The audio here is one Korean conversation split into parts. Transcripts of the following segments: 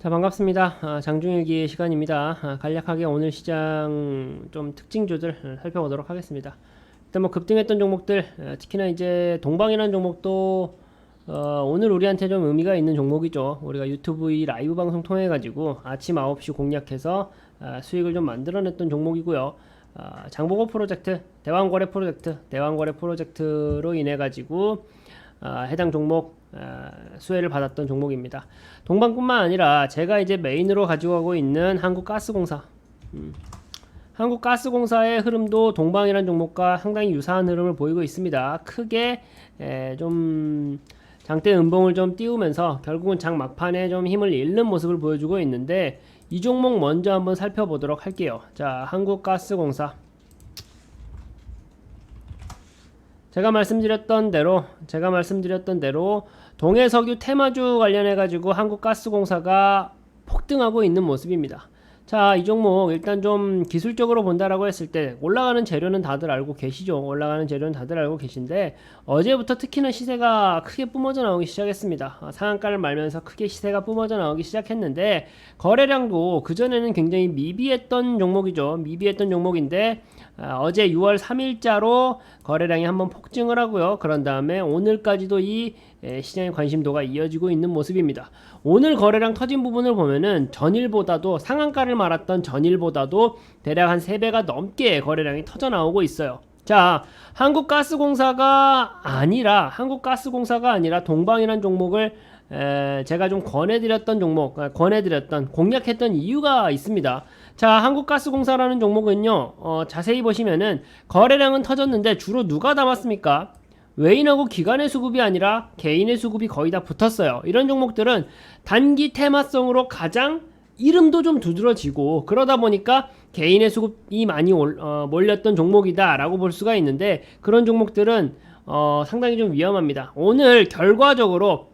자 반갑습니다. 아, 장중일기 시간입니다. 아, 간략하게 오늘 시장 좀 특징주들 어, 살펴보도록 하겠습니다. 일단 뭐 급등했던 종목들 어, 특히나 이제 동방이라는 종목도 어, 오늘 우리한테 좀 의미가 있는 종목이죠. 우리가 유튜브 이 라이브 방송 통해 가지고 아침 9시 공략해서 아, 수익을 좀 만들어냈던 종목이고요. 아, 장보고 프로젝트, 대왕거래 프로젝트, 대왕거래 프로젝트로 인해 가지고 아, 해당 종목 아, 수혜를 받았던 종목입니다. 동방뿐만 아니라 제가 이제 메인으로 가지고 가고 있는 한국가스공사, 음, 한국가스공사의 흐름도 동방이라는 종목과 상당히 유사한 흐름을 보이고 있습니다. 크게 에, 좀 장대 음봉을 좀 띄우면서 결국은 장 막판에 좀 힘을 잃는 모습을 보여주고 있는데 이 종목 먼저 한번 살펴보도록 할게요. 자, 한국가스공사. 제가 말씀드렸던 대로 제가 말씀드렸던 대로 동해석유 테마주 관련해 가지고 한국가스공사가 폭등하고 있는 모습입니다. 자, 이 종목 일단 좀 기술적으로 본다라고 했을 때 올라가는 재료는 다들 알고 계시죠. 올라가는 재료는 다들 알고 계신데 어제부터 특히나 시세가 크게 뿜어져 나오기 시작했습니다. 아, 상한가를 말면서 크게 시세가 뿜어져 나오기 시작했는데 거래량도 그전에는 굉장히 미비했던 종목이죠. 미비했던 종목인데 아, 어제 6월 3일자로 거래량이 한번 폭증을 하고요. 그런 다음에 오늘까지도 이 에, 시장의 관심도가 이어지고 있는 모습입니다. 오늘 거래량 터진 부분을 보면은 전일보다도 상한가를 말았던 전일보다도 대략 한 3배가 넘게 거래량이 터져 나오고 있어요. 자, 한국가스공사가 아니라 한국가스공사가 아니라 동방이라는 종목을 에, 제가 좀 권해드렸던 종목, 아, 권해드렸던 공략했던 이유가 있습니다. 자, 한국가스공사라는 종목은요, 어, 자세히 보시면은 거래량은 터졌는데 주로 누가 담았습니까? 외인하고 기관의 수급이 아니라 개인의 수급이 거의 다 붙었어요. 이런 종목들은 단기 테마성으로 가장 이름도 좀 두드러지고 그러다 보니까 개인의 수급이 많이 올, 어, 몰렸던 종목이다라고 볼 수가 있는데 그런 종목들은 어, 상당히 좀 위험합니다. 오늘 결과적으로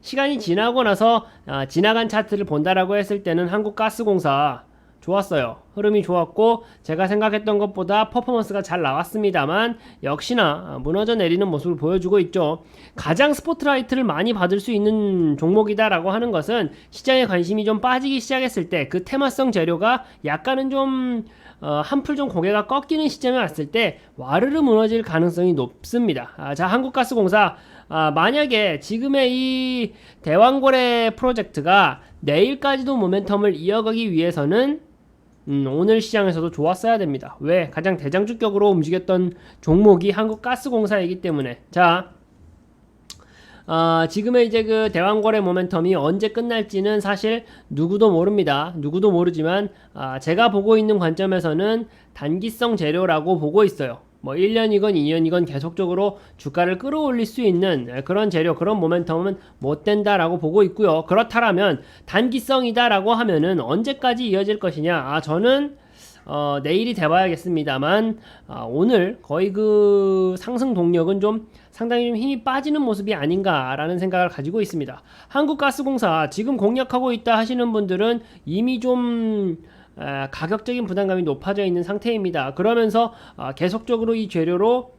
시간이 지나고 나서 아, 지나간 차트를 본다라고 했을 때는 한국가스공사 좋았어요. 흐름이 좋았고 제가 생각했던 것보다 퍼포먼스가 잘 나왔습니다만 역시나 무너져 내리는 모습을 보여주고 있죠. 가장 스포트라이트를 많이 받을 수 있는 종목이다라고 하는 것은 시장에 관심이 좀 빠지기 시작했을 때 그 테마성 재료가 약간은 좀 어, 한풀 좀 고개가 꺾이는 시점에 왔을 때 와르르 무너질 가능성이 높습니다. 아, 자, 한국가스공사 아, 만약에 지금의 이 대왕거래 프로젝트가 내일까지도 모멘텀을 이어가기 위해서는 음, 오늘 시장에서도 좋았어야 됩니다. 왜? 가장 대장주격으로 움직였던 종목이 한국가스공사이기 때문에. 자, 어, 지금의 이제 그 대왕거래 모멘텀이 언제 끝날지는 사실 누구도 모릅니다. 누구도 모르지만 아, 제가 보고 있는 관점에서는 단기성 재료라고 보고 있어요. 뭐 1년이건 2년이건 계속적으로 주가를 끌어올릴 수 있는 그런 재료, 그런 모멘텀은 못 된다라고 보고 있고요. 그렇다라면 단기성이다라고 하면은 언제까지 이어질 것이냐? 아, 저는 어, 내일이 돼봐야겠습니다만 아, 오늘 거의 그 상승 동력은 좀 상당히 좀 힘이 빠지는 모습이 아닌가라는 생각을 가지고 있습니다. 한국가스공사 지금 공략하고 있다 하시는 분들은 이미 좀 아, 가격적인 부담감이 높아져 있는 상태입니다. 그러면서 아, 계속적으로 이 재료로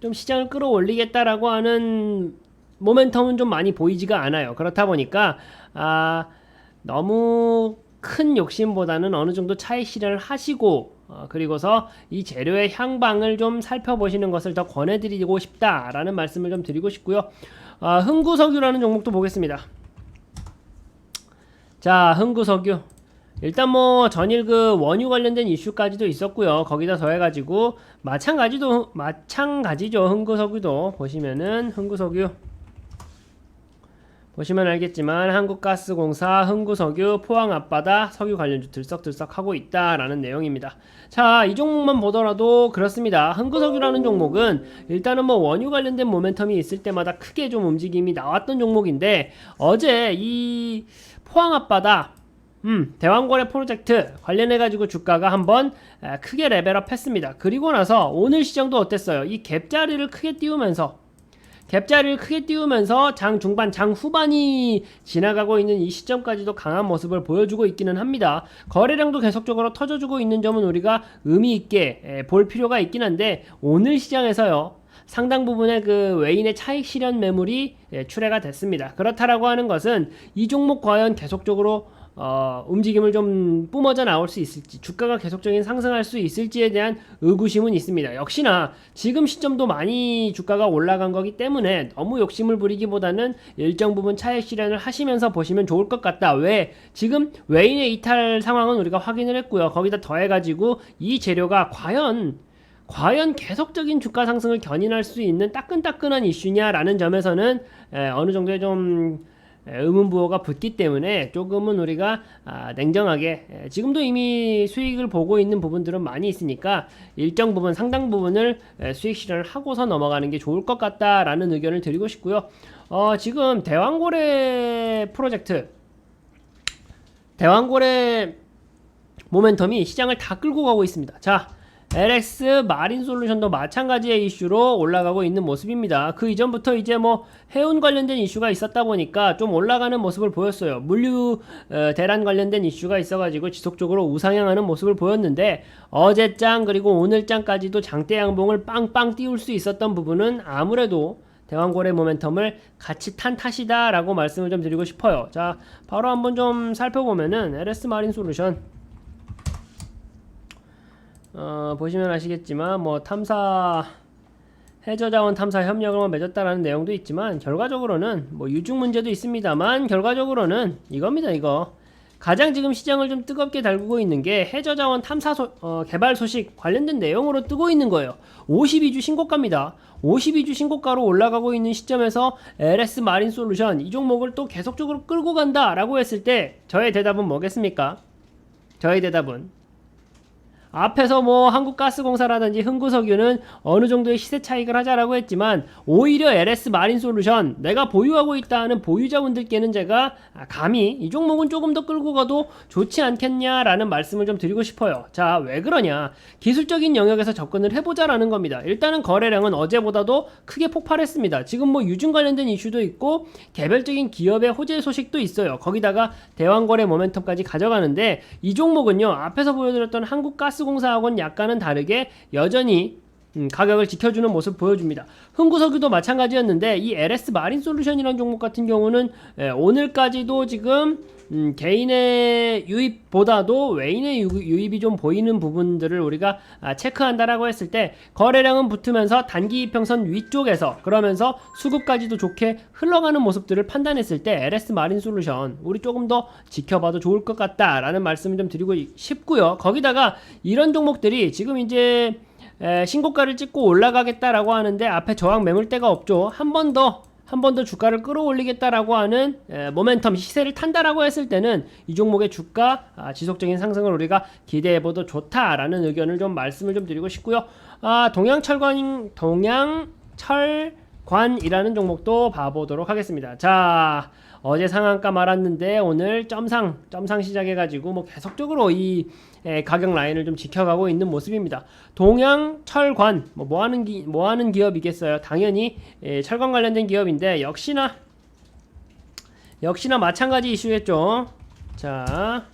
좀 시장을 끌어올리겠다라고 하는 모멘텀은 좀 많이 보이지가 않아요. 그렇다 보니까 아, 너무 큰 욕심보다는 어느 정도 차익 실현을 하시고 어, 그리고서 이 재료의 향방을 좀 살펴보시는 것을 더 권해드리고 싶다라는 말씀을 좀 드리고 싶고요. 아, 흥구석유라는 종목도 보겠습니다. 자, 흥구석유. 일단 뭐 전일 그 원유 관련된 이슈까지도 있었고요. 거기다 더해가지고 마찬가지도 마찬가지죠. 흥구석유도 보시면은 흥구석유 보시면 알겠지만 한국가스공사, 흥구석유, 포항 앞바다 석유 관련주 들썩들썩 하고 있다라는 내용입니다. 자, 이 종목만 보더라도 그렇습니다. 흥구석유라는 종목은 일단은 뭐 원유 관련된 모멘텀이 있을 때마다 크게 좀 움직임이 나왔던 종목인데 어제 이 포항 앞바다 음, 대왕거래 프로젝트 관련해가지고 주가가 한번 크게 레벨업 했습니다. 그리고 나서 오늘 시장도 어땠어요? 이 갭자리를 크게 띄우면서 갭자리를 크게 띄우면서 장 중반, 장 후반이 지나가고 있는 이 시점까지도 강한 모습을 보여주고 있기는 합니다. 거래량도 계속적으로 터져주고 있는 점은 우리가 의미 있게 볼 필요가 있긴 한데 오늘 시장에서요. 상당 부분의 그 외인의 차익 실현 매물이 출회가 됐습니다. 그렇다라고 하는 것은 이 종목 과연 계속적으로 어, 움직임을 좀 뿜어져 나올 수 있을지 주가가 계속적인 상승할 수 있을지에 대한 의구심은 있습니다. 역시나 지금 시점도 많이 주가가 올라간 거기 때문에 너무 욕심을 부리기보다는 일정 부분 차익 실현을 하시면서 보시면 좋을 것 같다. 왜 지금 외인의 이탈 상황은 우리가 확인을 했고요. 거기다 더해가지고 이 재료가 과연 과연 계속적인 주가 상승을 견인할 수 있는 따끈따끈한 이슈냐라는 점에서는 에, 어느 정도의 좀 에, 의문 부호가 붙기 때문에 조금은 우리가 아, 냉정하게 에, 지금도 이미 수익을 보고 있는 부분들은 많이 있으니까 일정 부분 상당 부분을 에, 수익 실현을 하고서 넘어가는 게 좋을 것 같다라는 의견을 드리고 싶고요. 어, 지금 대왕고래 프로젝트 대왕고래 모멘텀이 시장을 다 끌고 가고 있습니다. 자, LX 마린 솔루션도 마찬가지의 이슈로 올라가고 있는 모습입니다. 그 이전부터 이제 뭐 해운 관련된 이슈가 있었다 보니까 좀 올라가는 모습을 보였어요. 물류 어, 대란 관련된 이슈가 있어가지고 지속적으로 우상향하는 모습을 보였는데 어제 장 그리고 오늘 장까지도 장대 양봉을 빵빵 띄울 수 있었던 부분은 아무래도 대왕고래 모멘텀을 같이 탄 탓이다라고 말씀을 좀 드리고 싶어요. 자, 바로 한번 좀 살펴보면은 LS 마린 솔루션 어, 보시면 아시겠지만 뭐 탐사 해저 자원 탐사 협력을 맺었다라는 내용도 있지만 결과적으로는 뭐 유증 문제도 있습니다만 결과적으로는 이겁니다 이거. 가장 지금 시장을 좀 뜨겁게 달구고 있는 게 해저 자원 탐사 소, 어, 개발 소식 관련된 내용으로 뜨고 있는 거예요. 52주 신고가입니다. 52주 신고가로 올라가고 있는 시점에서 LS 마린 솔루션 이 종목을 또 계속적으로 끌고 간다 라고 했을 때 저의 대답은 뭐겠습니까? 저의 대답은 앞에서 뭐 한국가스공사라든지 흥구석유는 어느 정도의 시세 차익을 하자라고 했지만 오히려 LS 마린 솔루션 내가 보유하고 있다는 보유자분들께는 제가 아, 감히 이 종목은 조금 더 끌고 가도 좋지 않겠냐라는 말씀을 좀 드리고 싶어요. 자, 왜 그러냐? 기술적인 영역에서 접근을 해보자라는 겁니다. 일단은 거래량은 어제보다도 크게 폭발했습니다. 지금 뭐 유증 관련된 이슈도 있고 개별적인 기업의 호재 소식도 있어요. 거기다가 대왕거래 모멘텀까지 가져가는데 이 종목은요 앞에서 보여드렸던 한국가스 공사하고는 약간은 다르게 여전히 음, 가격을 지켜주는 모습 보여줍니다. 흥구석유도 마찬가지였는데 이 LS 마린 솔루션이라는 종목 같은 경우는 예, 오늘까지도 지금 음, 개인의 유입보다도 외인의 유, 유입이 좀 보이는 부분들을 우리가 아, 체크한다라고 했을 때 거래량은 붙으면서 단기 이평선 위쪽에서 그러면서 수급까지도 좋게 흘러가는 모습들을 판단했을 때 LS 마린 솔루션 우리 조금 더 지켜봐도 좋을 것 같다라는 말씀을 좀 드리고 싶고요. 거기다가 이런 종목들이 지금 이제 에, 신고가를 찍고 올라가겠다라고 하는데 앞에 저항 매물대가 없죠. 한 번 더 한 번 더 주가를 끌어올리겠다라고 하는 에, 모멘텀 시세를 탄다라고 했을 때는 이 종목의 주가 아, 지속적인 상승을 우리가 기대해봐도 좋다라는 의견을 좀 말씀을 좀 드리고 싶고요. 아, 동양철관 동양철관이라는 종목도 봐보도록 하겠습니다. 자. 어제 상한가 말았는데 오늘 점상 점상 시작해가지고 뭐 계속적으로 이 에, 가격 라인을 좀 지켜가고 있는 모습입니다. 동양 철관 뭐, 뭐 하는 기, 뭐 하는 기업이겠어요? 당연히 에, 철관 관련된 기업인데 역시나 역시나 마찬가지 이슈겠죠. 자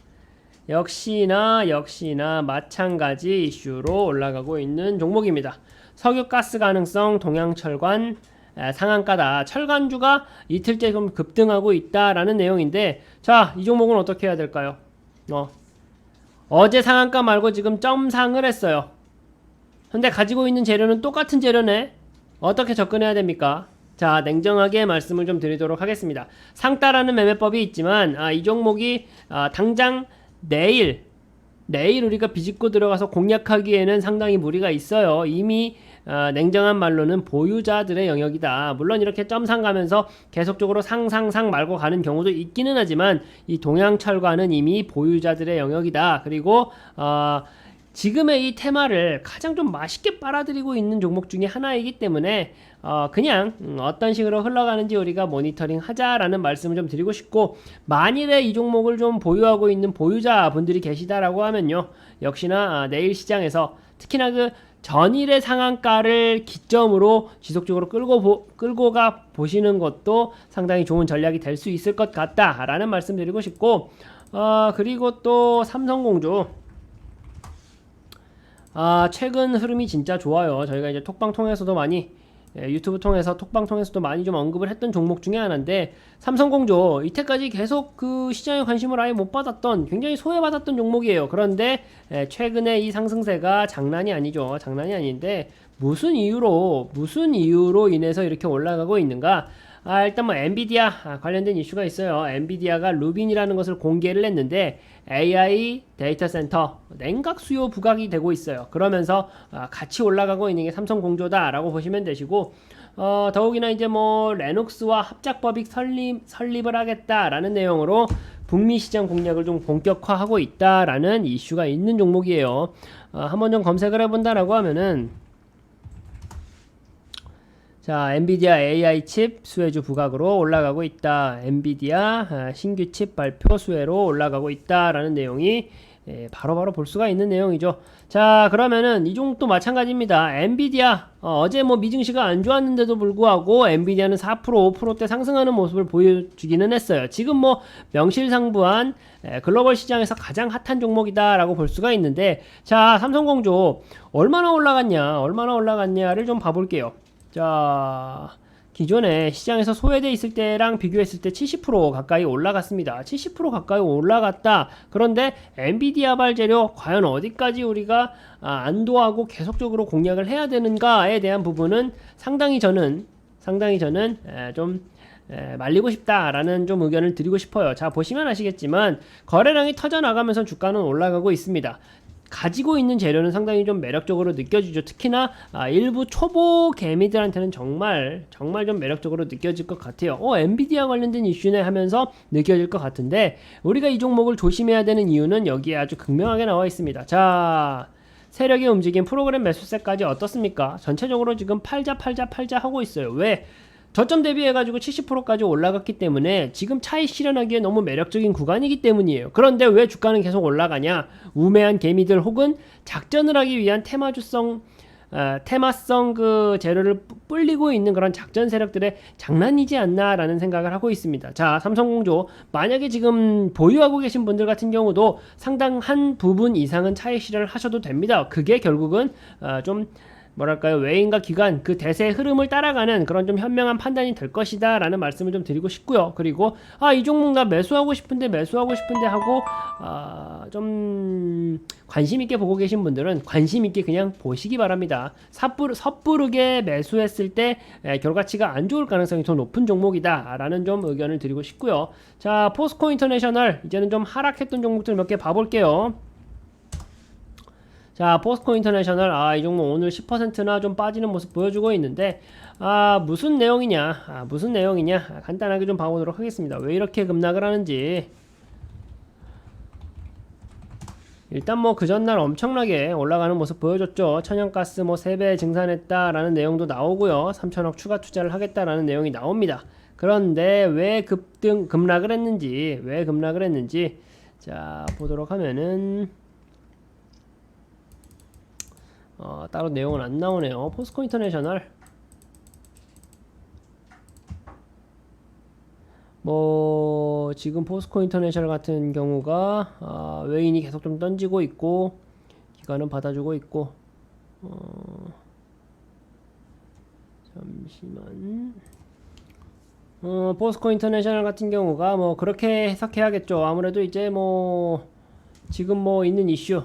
역시나 역시나 마찬가지 이슈로 올라가고 있는 종목입니다. 석유가스 가능성 동양철관 상한가다. 철간주가 이틀째 좀 급등하고 있다라는 내용인데, 자, 이 종목은 어떻게 해야 될까요? 어, 어제 상한가 말고 지금 점상을 했어요. 근데 가지고 있는 재료는 똑같은 재료네. 어떻게 접근해야 됩니까? 자, 냉정하게 말씀을 좀 드리도록 하겠습니다. 상따라는 매매법이 있지만, 아, 이 종목이 아, 당장 내일, 내일 우리가 비집고 들어가서 공략하기에는 상당히 무리가 있어요. 이미 어, 냉정한 말로는 보유자들의 영역이다. 물론 이렇게 점상 가면서 계속적으로 상상상 말고 가는 경우도 있기는 하지만 이 동양철과는 이미 보유자들의 영역이다. 그리고 어, 지금의 이 테마를 가장 좀 맛있게 빨아들이고 있는 종목 중에 하나이기 때문에 어 그냥 음, 어떤 식으로 흘러가는지 우리가 모니터링 하자라는 말씀을 좀 드리고 싶고 만일에 이 종목을 좀 보유하고 있는 보유자분들이 계시다라고 하면요. 역시나 아, 내일 시장에서 특히나 그 전일의 상한가를 기점으로 지속적으로 끌고 보, 끌고 가 보시는 것도 상당히 좋은 전략이 될 수 있을 것 같다라는 말씀드리고 싶고 어, 그리고 또 삼성공주 아 최근 흐름이 진짜 좋아요. 저희가 이제 톡방 통해서도 많이 예, 유튜브 통해서 톡방 통해서도 많이 좀 언급을 했던 종목 중에 하나인데 삼성공조 이때까지 계속 그 시장에 관심을 아예 못 받았던 굉장히 소외받았던 종목이에요. 그런데 예, 최근에 이 상승세가 장난이 아니죠. 장난이 아닌데 무슨 이유로 무슨 이유로 인해서 이렇게 올라가고 있는가? 아, 일단 뭐 엔비디아 아, 관련된 이슈가 있어요. 엔비디아가 루빈이라는 것을 공개를 했는데 AI 데이터 센터 냉각 수요 부각이 되고 있어요. 그러면서 아, 같이 올라가고 있는 게 삼성 공조다라고 보시면 되시고 어, 더욱이나 이제 뭐 레녹스와 합작법이 설립 설립을 하겠다라는 내용으로 북미 시장 공략을 좀 본격화하고 있다라는 이슈가 있는 종목이에요. 어, 한번 좀 검색을 해본다라고 하면은 자, 엔비디아 AI 칩 수혜주 부각으로 올라가고 있다. 엔비디아 아, 신규 칩 발표 수혜로 올라가고 있다라는 내용이 예, 바로 바로 볼 수가 있는 내용이죠. 자, 그러면은 이 종목도 마찬가지입니다. 엔비디아 어, 제뭐 미증시가 안 좋았는데도 불구하고 엔비디아는 4% 5%대 상승하는 모습을 보여주기는 했어요. 지금 뭐 명실상부한 예, 글로벌 시장에서 가장 핫한 종목이다라고 볼 수가 있는데 자, 삼성공조 얼마나 올라갔냐, 얼마나 올라갔냐를 좀 봐볼게요. 자, 기존에 시장에서 소외돼 있을 때랑 비교했을 때 70% 가까이 올라갔습니다. 70% 가까이 올라갔다. 그런데 엔비디아 발 재료 과연 어디까지 우리가 아, 안도하고 계속적으로 공략을 해야 되는가에 대한 부분은 상당히 저는 상당히 저는 에, 좀 에, 말리고 싶다라는 좀 의견을 드리고 싶어요. 자 보시면 아시겠지만 거래량이 터져 나가면서 주가는 올라가고 있습니다. 가지고 있는 재료는 상당히 좀 매력적으로 느껴지죠. 특히나 아, 일부 초보 개미들한테는 정말 정말 좀 매력적으로 느껴질 것 같아요. 어, 엔비디아 관련된 이슈네 하면서 느껴질 것 같은데 우리가 이 종목을 조심해야 되는 이유는 여기에 아주 극명하게 나와 있습니다. 자. 세력이 움직인 프로그램 매수세까지 어떻습니까? 전체적으로 지금 팔자 팔자 팔자 하고 있어요. 왜? 저점 대비해가지고 70%까지 올라갔기 때문에 지금 차익 실현하기에 너무 매력적인 구간이기 때문이에요. 그런데 왜 주가는 계속 올라가냐? 우매한 개미들 혹은 작전을 하기 위한 테마주성 어, 테마성 그 재료를 뿌- 불리고 있는 그런 작전 세력들의 장난이지 않나라는 생각을 하고 있습니다. 자, 삼성공조 만약에 지금 보유하고 계신 분들 같은 경우도 상당한 부분 이상은 차익 실현을 하셔도 됩니다. 그게 결국은 어, 좀 뭐랄까요 외인과 기관 그 대세의 흐름을 따라가는 그런 좀 현명한 판단이 될 것이다 라는 말씀을 좀 드리고 싶고요. 그리고 아 이 종목 나 매수하고 싶은데 매수하고 싶은데 하고 아 좀 관심 있게 보고 계신 분들은 관심 있게 그냥 보시기 바랍니다. 섣부르, 섣부르게 매수했을 때 에, 결과치가 안 좋을 가능성이 더 높은 종목이다 라는 좀 의견을 드리고 싶고요. 자 포스코 인터내셔널 이제는 좀 하락했던 종목들 몇 개 봐볼게요. 자, 포스코 인터내셔널, 아, 이 종목 오늘 10%나 좀 빠지는 모습 보여주고 있는데, 아, 무슨 내용이냐, 아, 무슨 내용이냐, 아, 간단하게 좀 봐보도록 하겠습니다. 왜 이렇게 급락을 하는지. 일단 뭐 그 전날 엄청나게 올라가는 모습 보여줬죠. 천연가스 뭐 3배 증산했다라는 내용도 나오고요. 3천억 추가 투자를 하겠다라는 내용이 나옵니다. 그런데 왜 급등, 급락을 했는지, 왜 급락을 했는지, 자, 보도록 하면은, 어, 따로 내용은 안 나오네요. 포스코 인터내셔널. 뭐 지금 포스코 인터내셔널 같은 경우가 아, 외인이 계속 좀 던지고 있고 기관은 받아주고 있고 어, 잠시만 어, 포스코 인터내셔널 같은 경우가 뭐 그렇게 해석해야겠죠. 아무래도 이제 뭐 지금 뭐 있는 이슈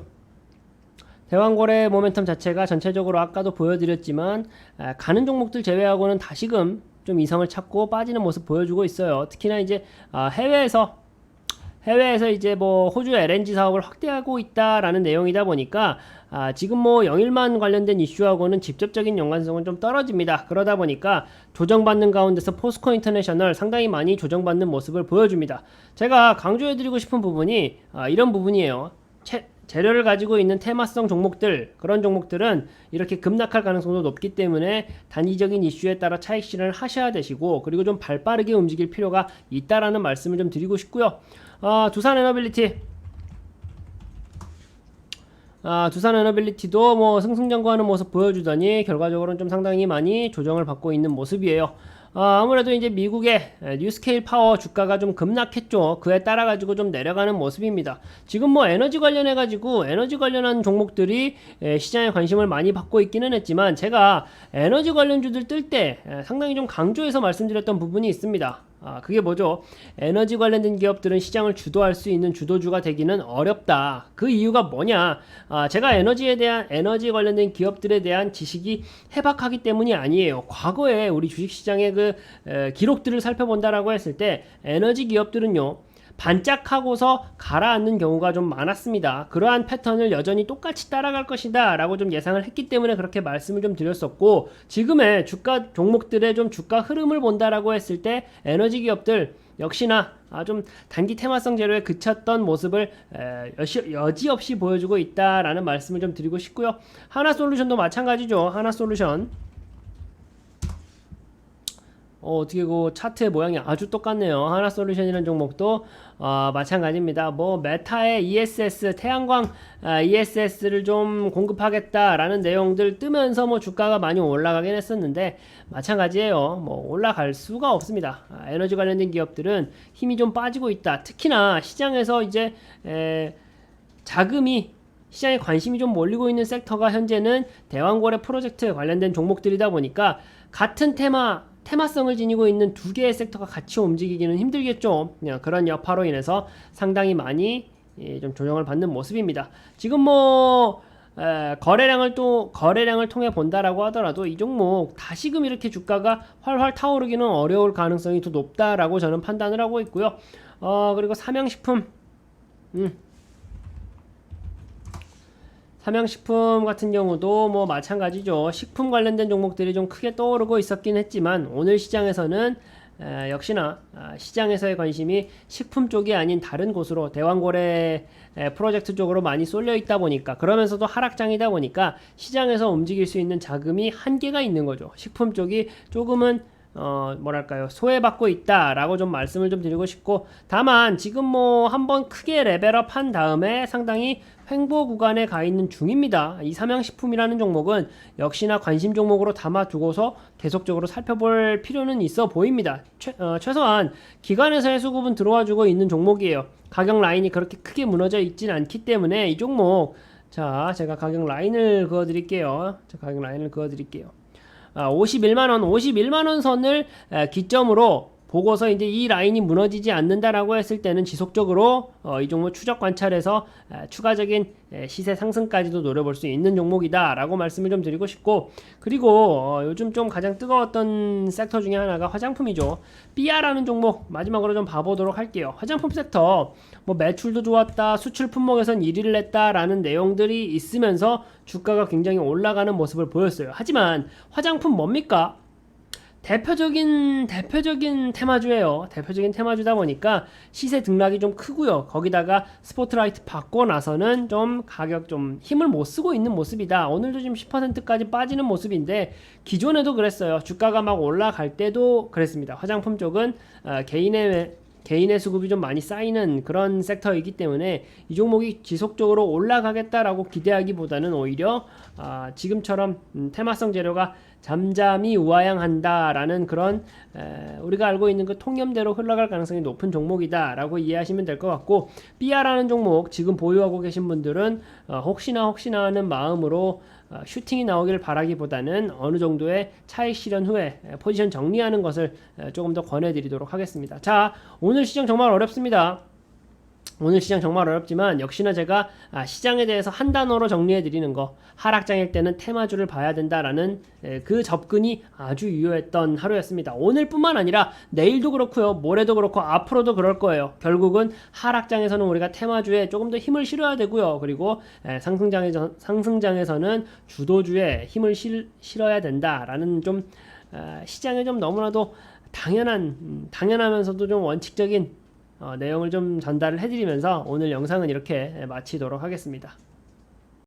대왕거래 모멘텀 자체가 전체적으로 아까도 보여드렸지만 아, 가는 종목들 제외하고는 다시금 좀 이성을 찾고 빠지는 모습 보여주고 있어요. 특히나 이제 아, 해외에서 해외에서 이제 뭐 호주 LNG 사업을 확대하고 있다라는 내용이다 보니까 아, 지금 뭐 영일만 관련된 이슈하고는 직접적인 연관성은 좀 떨어집니다. 그러다 보니까 조정받는 가운데서 포스코 인터내셔널 상당히 많이 조정받는 모습을 보여줍니다. 제가 강조해드리고 싶은 부분이 아, 이런 부분이에요. 채, 재료를 가지고 있는 테마성 종목들 그런 종목들은 이렇게 급락할 가능성도 높기 때문에 단기적인 이슈에 따라 차익 실현을 하셔야 되시고 그리고 좀 발빠르게 움직일 필요가 있다라는 말씀을 좀 드리고 싶고요. 아, 두산 에너빌리티 아, 두산 에너빌리티도 뭐 승승장구하는 모습 보여주더니 결과적으로는 좀 상당히 많이 조정을 받고 있는 모습이에요. 어, 아무래도 이제 미국의 에, 뉴스케일 파워 주가가 좀 급락했죠. 그에 따라 가지고 좀 내려가는 모습입니다. 지금 뭐 에너지 관련해 가지고 에너지 관련한 종목들이 에, 시장에 관심을 많이 받고 있기는 했지만 제가 에너지 관련주들 뜰 때 상당히 좀 강조해서 말씀드렸던 부분이 있습니다. 아, 그게 뭐죠? 에너지 관련된 기업들은 시장을 주도할 수 있는 주도주가 되기는 어렵다. 그 이유가 뭐냐? 아, 제가 에너지에 대한 에너지 관련된 기업들에 대한 지식이 해박하기 때문이 아니에요. 과거에 우리 주식시장의 그 에, 기록들을 살펴본다라고 했을 때 에너지 기업들은요. 반짝하고서 가라앉는 경우가 좀 많았습니다. 그러한 패턴을 여전히 똑같이 따라갈 것이다 라고 좀 예상을 했기 때문에 그렇게 말씀을 좀 드렸었고 지금의 주가 종목들의 좀 주가 흐름을 본다라고 했을 때 에너지 기업들 역시나 아, 좀 단기 테마성 재료에 그쳤던 모습을 여지없이 보여주고 있다라는 말씀을 좀 드리고 싶고요. 하나솔루션도 마찬가지죠. 하나솔루션 어, 어떻게 그 차트의 모양이 아주 똑같네요. 하나 솔루션이라는 종목도 어, 마찬가지입니다. 뭐 메타의 ESS 태양광 아, ESS를 좀 공급하겠다라는 내용들 뜨면서 뭐 주가가 많이 올라가긴 했었는데 마찬가지예요. 뭐 올라갈 수가 없습니다. 아, 에너지 관련된 기업들은 힘이 좀 빠지고 있다. 특히나 시장에서 이제 에, 자금이 시장에 관심이 좀 몰리고 있는 섹터가 현재는 대왕거래 프로젝트 관련된 종목들이다 보니까 같은 테마 테마성을 지니고 있는 두 개의 섹터가 같이 움직이기는 힘들겠죠. 그냥 그런 여파로 인해서 상당히 많이 예, 좀 조정을 받는 모습입니다. 지금 뭐 에, 거래량을 또 거래량을 통해 본다라고 하더라도 이 종목 다시금 이렇게 주가가 활활 타오르기는 어려울 가능성이 더 높다라고 저는 판단을 하고 있고요. 어 그리고 삼양식품 음. 삼양식품 같은 경우도 뭐 마찬가지죠. 식품 관련된 종목들이 좀 크게 떠오르고 있었긴 했지만 오늘 시장에서는 에, 역시나 아, 시장에서의 관심이 식품 쪽이 아닌 다른 곳으로 대왕고래 에, 프로젝트 쪽으로 많이 쏠려 있다 보니까 그러면서도 하락장이다 보니까 시장에서 움직일 수 있는 자금이 한계가 있는 거죠. 식품 쪽이 조금은 어 뭐랄까요 소외받고 있다라고 좀 말씀을 좀 드리고 싶고 다만 지금 뭐 한번 크게 레벨업 한 다음에 상당히 횡보 구간에 가 있는 중입니다. 이 삼양식품이라는 종목은 역시나 관심 종목으로 담아두고서 계속적으로 살펴볼 필요는 있어 보입니다. 최, 어, 최소한 기관에서의 수급은 들어와주고 있는 종목이에요. 가격 라인이 그렇게 크게 무너져 있진 않기 때문에 이 종목 자 제가 가격 라인을 그어드릴게요. 자 가격 라인을 그어드릴게요. 아, 51만원, 51만원 선을 에, 기점으로 보고서 이제 이 라인이 무너지지 않는다라고 했을 때는 지속적으로 어, 이 종목 추적 관찰해서 에, 추가적인 에, 시세 상승까지도 노려볼 수 있는 종목이다라고 말씀을 좀 드리고 싶고 그리고 어, 요즘 좀 가장 뜨거웠던 섹터 중에 하나가 화장품이죠. 삐아라는 종목 마지막으로 좀 봐보도록 할게요. 화장품 섹터 뭐 매출도 좋았다, 수출 품목에선 1위를 냈다라는 내용들이 있으면서 주가가 굉장히 올라가는 모습을 보였어요. 하지만 화장품 뭡니까? 대표적인 대표적인 테마주예요. 대표적인 테마주다 보니까 시세 등락이 좀 크고요. 거기다가 스포트라이트 받고 나서는 좀 가격 좀 힘을 못 쓰고 있는 모습이다. 오늘도 지금 10%까지 빠지는 모습인데 기존에도 그랬어요. 주가가 막 올라갈 때도 그랬습니다. 화장품 쪽은 어, 개인의 개인의 수급이 좀 많이 쌓이는 그런 섹터이기 때문에 이 종목이 지속적으로 올라가겠다라고 기대하기보다는 오히려 아, 지금처럼 음, 테마성 재료가 잠잠히 우하향한다라는 그런 에, 우리가 알고 있는 그 통념대로 흘러갈 가능성이 높은 종목이다라고 이해하시면 될 것 같고 삐아라는 종목 지금 보유하고 계신 분들은 어, 혹시나 혹시나 하는 마음으로 어, 슈팅이 나오길 바라기보다는 어느 정도의 차익 실현 후에 에, 포지션 정리하는 것을 에, 조금 더 권해드리도록 하겠습니다. 자, 오늘 시장 정말 어렵습니다. 오늘 시장 정말 어렵지만 역시나 제가 아, 시장에 대해서 한 단어로 정리해 드리는 거 하락장일 때는 테마주를 봐야 된다라는 에, 그 접근이 아주 유효했던 하루였습니다. 오늘뿐만 아니라 내일도 그렇고요, 모레도 그렇고 앞으로도 그럴 거예요. 결국은 하락장에서는 우리가 테마주에 조금 더 힘을 실어야 되고요. 그리고 에, 상승장에서 상승장에서는 주도주에 힘을 실, 실어야 된다라는 좀 에, 시장에 좀 너무나도 당연한 음, 당연하면서도 좀 원칙적인 어, 내용을 좀 전달을 해드리면서 오늘 영상은 이렇게 마치도록 하겠습니다.